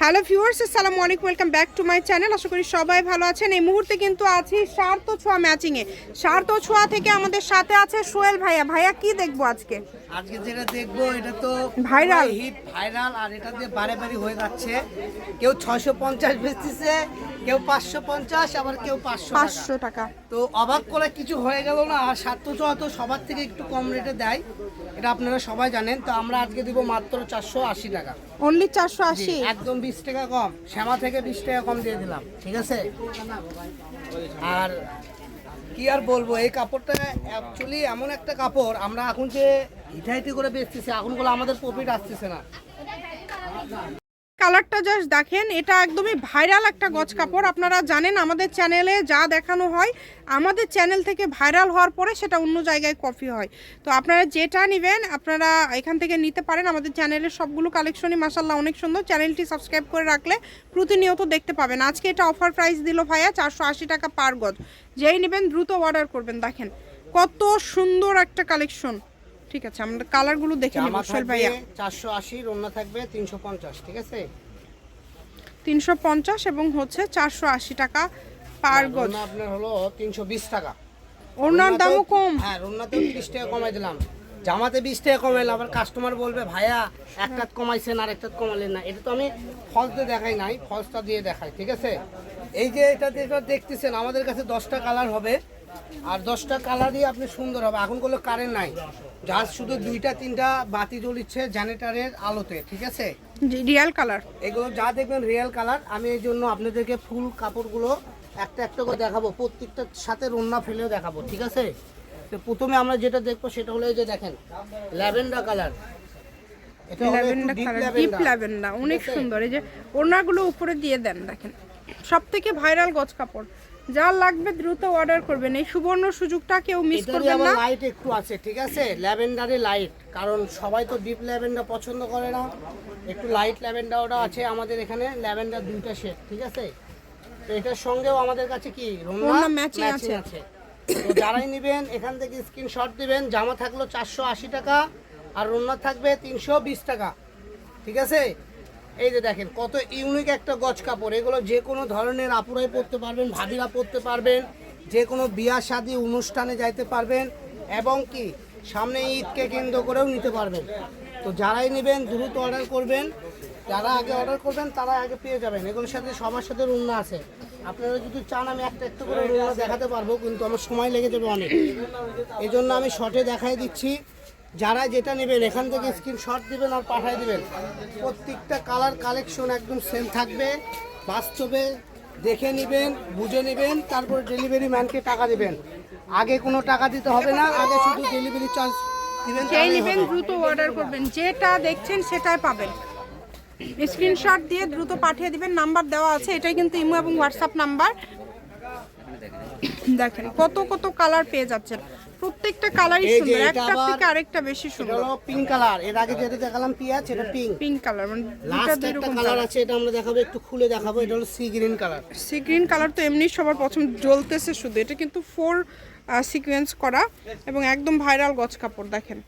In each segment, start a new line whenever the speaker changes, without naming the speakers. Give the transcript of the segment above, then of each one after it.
Hello viewers আসসালামু আলাইকুম welcome back to my channel. আশা করি সবাই ভালো আছেন। এই মুহূর্তে কিন্তু আছি সার্থ ছোঁয়া ম্যাচিংয়ে। সার্থ ছোঁয়া থেকে আমাদের সাথে আছে সোহেল ভাইয়া। ভাইয়া কি দেখব আজকে?
আজকে যেটা দেখব এটা তো
ভাইরাল।
হিট ভাইরাল আর এটা দিয়ে বারে বারে হয়ে যাচ্ছে। কেউ ছয়শো পঞ্চাশ বেচতেছে কেউ পাঁচশো পঞ্চাশ আবার কেউ পাঁচশো
পাঁচশো টাকা।
তো অবাক করে কিছু হয়ে গেল না আর সাতশো ছ তো সবার থেকে একটু কম রেটে দেয়। এটা আপনারা সবাই জানেন। তো আমরা আজকে দিব মাত্র চারশো আশি টাকা।
অনলি চারশো আশি?
একদম বিশ টাকা কম, শ্যামা থেকে বিশ টাকা কম দিয়ে দিলাম, ঠিক আছে? আর কি আর বলব, এই কাপড়টা অ্যাকচুয়ালি এমন একটা কাপড়, আমরা এখন যে হিটাইটি করে বেচতেছি, এখনগুলো আমাদের প্রফিট আসতেছে না।
কালারটা জাস্ট দেখেন এটা একদমই ভাইরাল একটা গজ কাপড়। আপনারা জানেন আমাদের চ্যানেলে যা দেখানো হয় আমাদের চ্যানেল থেকে ভাইরাল হওয়ার পরে সেটা অন্য জায়গায় কপি হয়। তো আপনারা যেটা নেবেন আপনারা এখান থেকে নিতে পারেন। আমাদের চ্যানেলের সবগুলো কালেকশনই মাসাল্লাহ অনেক সুন্দর। চ্যানেলটি সাবস্ক্রাইব করে রাখলে প্রতিনিয়ত দেখতে পাবেন। আজকে এটা অফার প্রাইস দিল ভাইয়া চারশো আশি টাকা পার গজ। যেই নেবেন দ্রুত অর্ডার করবেন। দেখেন কত সুন্দর একটা কালেকশন ঠিক আছে আমরা কালারগুলো দেখে নেব। সোহেল ভাইয়া।
চারশো আশি রন্না থাকবে তিনশো পঞ্চাশ ঠিক আছে?
তিনশো পঞ্চাশ এবং হচ্ছে চারশো আশি টাকা পার গজ।
আপনার হলো তিনশো বিশ টাকা।
ওনার দামও কম।
হ্যাঁ রন্নাতেও তিরিশ টাকা কমাই দিলাম। জামাতে বিশ টাকা কমাইলাম আবার কাস্টমার বলবে ভাইয়া একটা কমাইছেন আর একটা কমালেন না। এটা তো আমি ফলস দেখাই নাই ফলসটা দিয়ে দেখাই ঠিক আছে? এই যে এটা যেটা দেখতেছেন আমাদের কাছে দশটা কালার হবে। আর দশটা কালারই আপনি সুন্দর হবে। এখন কোনো কারেন্ট নাই। যার শুধু দুইটা তিনটা বাতি জ্বলিচ্ছে জেনারেটারের আলোতে ঠিক আছে?
Real colour.
এগুলো যা দেখবেন রিয়েল কালার আমি এই জন্য আপনাদেরকে ফুল কাপড়গুলো একটা একটা করে দেখাবো প্রত্যেকটার সাথে রন্না ফেলেও দেখাবো ঠিক আছে? তো প্রথমে আমরা যেটা দেখব সেটা হলো এই যে দেখেন ল্যাভেন্ডার কালার। এটা
ল্যাভেন্ডার কালার ডিপ ল্যাভেন্ডার অনেক সুন্দর। এই যে ওনাগুলো উপরে দিয়ে দেন দেখেন। সব থেকে ভাইরাল গজ কাপড়। যা লাগবে দ্রুত অর্ডার করবেন। এই সুবর্ণ সুযোগটা কেউ মিস করবেন না।
লাইট একটু আছে ঠিক আছে? ল্যাভেন্ডারে লাইট কারণ সবাই তো ডিপ ল্যাভেন্ডার পছন্দ করে না। একটু লাইট ল্যাভেন্ডারও আছে আমাদের এখানে ল্যাভেন্ডার দুইটা সেট ঠিক আছে? তো এটার সঙ্গেও আমাদের কাছে কি রোনা
matching আছে।
তো যারাই নেবেন এখান থেকে স্ক্রিনশট দিবেন জামা থাকল চারশো আশি টাকা আর রোনা থাকবে তিনশো বিশ টাকা ঠিক আছে? এই যে দেখেন কত ইউনিক একটা গজ কাপড়। এগুলো যে কোনো ধরনের আপুরাই পরতে পারবেন ভাবিরা পরতে পারবেন যে কোনো বিয়া শাদী অনুষ্ঠানে যাইতে পারবেন এবং কি সামনে ঈদকে কেন্দ্র করেও নিতে পারবেন। তো যারাই নেবেন, দ্রুত অর্ডার করবেন, যারা আগে অর্ডার করবেন তারা আগে পেয়ে যাবেন এগুলোর সাথে সবার সাথে রুন্না আছে। আপনারা যদি চান, আমি একটা একটা করে রুন্না দেখাতে পারব, কিন্তু আমার সময় লেগে যাবে অনেক। এই জন্য আমি শর্টে দেখাই দিচ্ছি। যারা যেটা নেবেন, এখান থেকে স্ক্রিনশট দেবেন আর পাঠিয়ে দেবেন। প্রত্যেকটা কালার কালেকশন একদম সেম থাকবে। বাস্তবে দেখে নেবেন, বুঝে নেবেন, তারপর ডেলিভারি ম্যানকে টাকা দেবেন। আগে কোনো টাকা দিতে হবে না, আগে শুধু ডেলিভারি চার্জ
যেই নেবেন দ্রুত অর্ডার করবেন। যেটা দেখছেন সেটাই পাবেন। স্ক্রিনশট দিয়ে দ্রুত পাঠিয়ে দিবেন নাম্বার দেওয়া আছে এটাই কিন্তু ইমো এবং হোয়াটসঅ্যাপ নাম্বার দেখেন কত কত কালার পেয়ে যাচ্ছেন। প্রত্যেকটা কালারই সুন্দর একটা থেকে আরেকটা বেশি সুন্দর।
হলো পিঙ্ক কালারের আগে যেটা দেখালাম পিঁয়াজ এটা পিঙ্ক
পিঙ্ক কালার মানে দুটা
লাস্ট
দুই
একটা
রকম
কালার
কালার
আছে এটা আমরা দেখাবো একটু খুলে দেখাবো এটা হলো sea green colour
sea green colour তো এমনি সবার পছন্দ জ্বলতেছে শুধু। এটা কিন্তু ফোর সিকোয়েন্স করা এবং একদম ভাইরাল গজ কাপড়, দেখেন।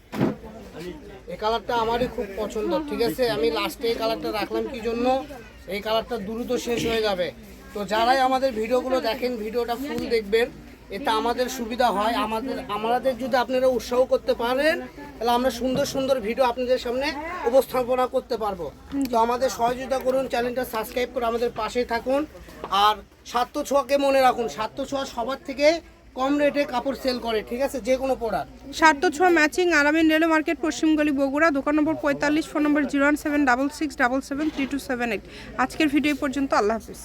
এই কালারটা আমারই খুব পছন্দ, ঠিক আছে? আমি লাস্টে এই কালারটা রাখলাম কি জন্য? এই কালারটা দ্রুত শেষ হয়ে যাবে। তো যারাই আমাদের ভিডিওগুলো দেখেন, ভিডিওটা ফুল দেখবেন, এটা আমাদের সুবিধা হয়। আমাদের আমাদের যদি আপনারা উৎসাহ করতে পারেন, তাহলে আমরা সুন্দর সুন্দর ভিডিও আপনাদের সামনে উপস্থাপনা করতে পারব। তো আমাদের সহযোগিতা করুন চ্যানেলটা সাবস্ক্রাইব করে আমাদের পাশেই থাকুন। আর সাত্য ছোঁয়াকে মনে রাখুন। সাত্য ছোঁয়া সবার থেকে কম রেটে কাপড় সেল করে, ঠিক আছে? যে কোনো প্রোডাক্ট
সার্থ ছোঁয়া ম্যাচিং আরামিন রেলওয়ে মার্কেট পশ্চিমগলি বগুড়া, দোকান নম্বর পঁয়তাল্লিশ phone number zero one seven double six double seven three two seven eight আজকের ভিডিও পর্যন্ত, আল্লাহ হাফিজ।